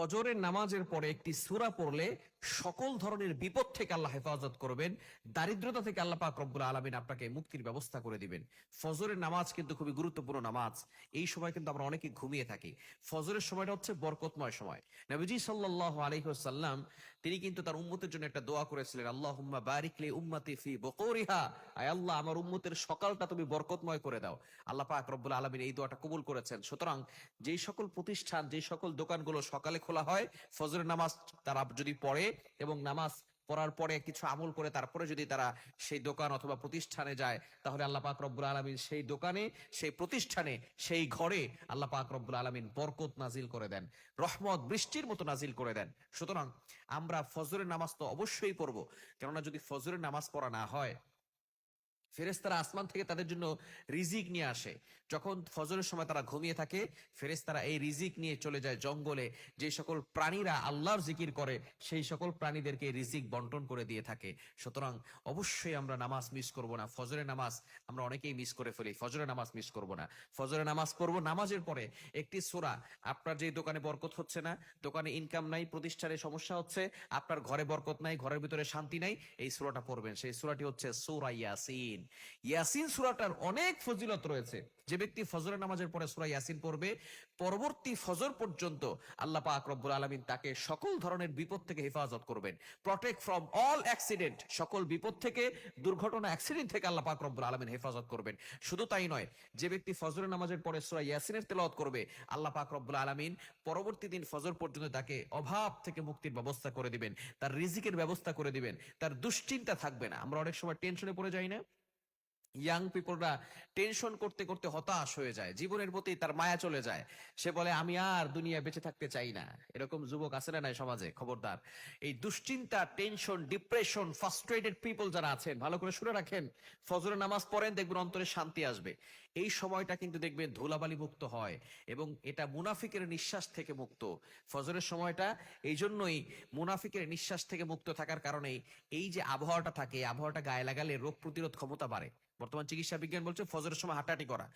ফজরের নামাজের পরে একটি সুরা পড়লে সকল ধরনের বিপদ থেকে আল্লাহ হেফাজত করবেন, দারিদ্রতা থেকে আল্লাহ পাক রব্বুল আলমিন আপনাকে মুক্তির ব্যবস্থা করে দিবেন। ফজরের নামাজ কিন্তু খুবই গুরুত্বপূর্ণ নামাজ, এই সময় কিন্তু আমরা অনেকে ঘুমিয়ে থাকি। ফজরের সময়টা হচ্ছে বরকতময় সময়। নবীজি সাল্লাহ আলহিহাল্লাম তিনি কিন্তু তার উম্মতের জন্য একটা দোয়া করেছিলেন আল্লাহ হুম্মা বারিকলে উম্মাতি ফি বকরিহা। আয় আল্লাহ, আমার উম্মতের সকালটা তুমি বরকতময় করে দাও। আল্লাহ পাক রব্বুল আলমিন এই দোয়াটা কবুল করেছেন। সুতরাং যেই সকল প্রতিষ্ঠান, যেই সকল দোকানগুলো সকালে খোলা হয়, ফজরের নামাজ তারা যদি পড়ে এবং নামাজ পড়ার পরে কিছু আমল করে তারপরে যদি তারা সেই দোকান অথবা প্রতিষ্ঠানে যায়, তাহলে আল্লাহ পাক রব্বুল আলমিন সেই দোকানে, সেই প্রতিষ্ঠানে, সেই ঘরে আল্লাহ পাক রব্বুল আলমিন বরকত নাজিল করে দেন, রহমত বৃষ্টির মতো নাজিল করে দেন। সুতরাং আমরা ফজরের নামাজ তো অবশ্যই পড়ব, কেননা যদি ফজরের নামাজ পড়া না হয় ফেরেস্তারা আসমান থেকে তাদের জন্য রিজিক নিয়ে আসে। যখন ফজরের সময় তারা ঘুমিয়ে থাকে ফেরেস্তারা এই রিজিক নিয়ে চলে যায় জঙ্গলে। যে সকল প্রাণীরা আল্লাহর জিকির করে, সেই সকল প্রাণীদেরকে রিজিক বন্টন করে দিয়ে থাকে। সুতরাং অবশ্যই আমরা নামাজ মিস করব না। ফজরের নামাজ আমরা অনেকেই মিস করে ফেলি। ফজরের নামাজ মিস করব না। ফজরের নামাজ পড়ব নামাজের পরে। একটি সোরা, আপনার যে দোকানে বরকত হচ্ছে না, দোকানে ইনকাম নাই, প্রতিষ্ঠানে সমস্যা হচ্ছে, আপনার ঘরে বরকত নাই, ঘরের ভিতরে শান্তি নাই, এই সোরাটা পড়বেন। সেই সোরাটি হচ্ছে সুরা ইয়াসিন। ইয়াসিন সুরাটার অনেক ফজিলত রয়েছে। যে ব্যক্তি ফজরের নামাজের পরে সুরা ইয়াসিন পড়বে, পরবর্তী ফজর পর্যন্ত আল্লাহ পাক রব্বুল আলমিন তাকে সকল ধরনের বিপদ থেকে হেফাজত করবেন। প্রটেক্ট ফ্রম অল অ্যাক্সিডেন্ট সকল বিপদ থেকে, দুর্ঘটনা অ্যাক্সিডেন্ট থেকে আল্লাহ পাক রব্বুল আলমিন হেফাজত করবেন। শুধু তাই নয়, যে ব্যক্তি ফজরের নামাজের পরে সুরা ইয়াসিনের তেলাওয়াত করবে, আল্লাহ পাক রব্বুল আলমিন পরবর্তী দিন ফজর পর্যন্ত তাকে অভাব থেকে মুক্তির ব্যবস্থা করে দিবেন, তার রিজিকের ব্যবস্থা করে দিবেন, তার দুশ্চিন্তা থাকবে না। আমরা অনেক সময় টেনশনে পড়ে যাই না? ইয়াং পিপলরা টেনশন করতে করতে হতাশ হয়ে যায়। জীবনের প্রতি তার মায়া চলে যায়। সে বলে, আমি আর দুনিয়া বেঁচে থাকতে চাই না। এরকম যুবক আছে না সমাজে? খবরদার। এই দুশ্চিন্তা টেনশন ডিপ্রেশন ফার্স্ট্রেটেড পিপল যারা আছেন, ভালো করে শুনে রাখেন। ফজরের নামাজ পড়েন, দেখবেন অন্তরে শান্তি আসবে। এই সময়টা কিন্তু দেখবেন ধুলাবালি মুক্ত হয় এবং এটা মুনাফিকের নিঃশ্বাস থেকে মুক্ত। ফজরের সময়টা এই জন্যই মুনাফিকের নিঃশ্বাস থেকে মুক্ত থাকার কারণে এই যে আবহাওয়াটা থাকে আবহাওয়াটা গায়ে লাগালে রোগ প্রতিরোধ ক্ষমতা বাড়ে। বর্তমান চিকিৎসা বিজ্ঞান বলছে ফজরের সময় হাঁটাহাঁটি করা।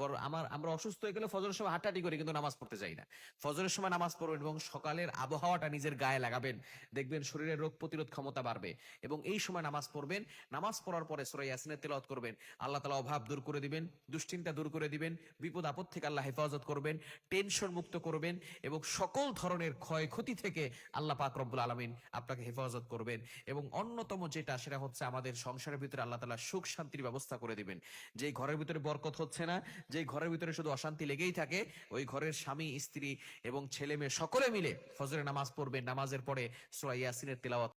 বড় আমার, আমরা অসুস্থ হয়ে গেলে ফজরের সময় হাঁটাহাঁটি করি, কিন্তু নামাজ পড়তে যাই না। ফজরের সময় নামাজ পড়বেন এবং সকালের আবহাওয়াটা নিজের গায়ে লাগাবেন। দেখবেন শরীরের রোগ প্রতিরোধ ক্ষমতা বাড়বে এবং এই সময় নামাজ পড়বেন। নামাজ পড়ার পরে সুরাই ইয়াসিনের তেলাওয়াত করবেন। আল্লাহ তালা অভাব দূর করে দিবেন, দুশ্চিন্তা দূর করে দিবেন, বিপদ আপদ থেকে আল্লাহ হেফাজত করবেন, টেনশন মুক্ত করবেন এবং সকল ধরনের ক্ষয়ক্ষতি থেকে আল্লাহ পাক রব্বুল আলমিন আপনাকে হেফাজত করবেন এবং অন্যতম যেটা, সেটা হচ্ছে আমাদের সংসারের ভিতরে আল্লাহ তালা সুখ শান্তির ব্যবস্থা করে দিবেন। যে ঘরের ভিতরে বরকত হচ্ছে না যে ঘরের ভিতরে শুধু অশান্তি লেগেই থাকে, ওই ঘরের স্বামী, স্ত্রী এবং ছেলে মেয়ে সকলে মিলে ফজরে নামাজ পড়বে, নামাজের পরে সোয়া ইয়াসিনের তেলাওয়াত।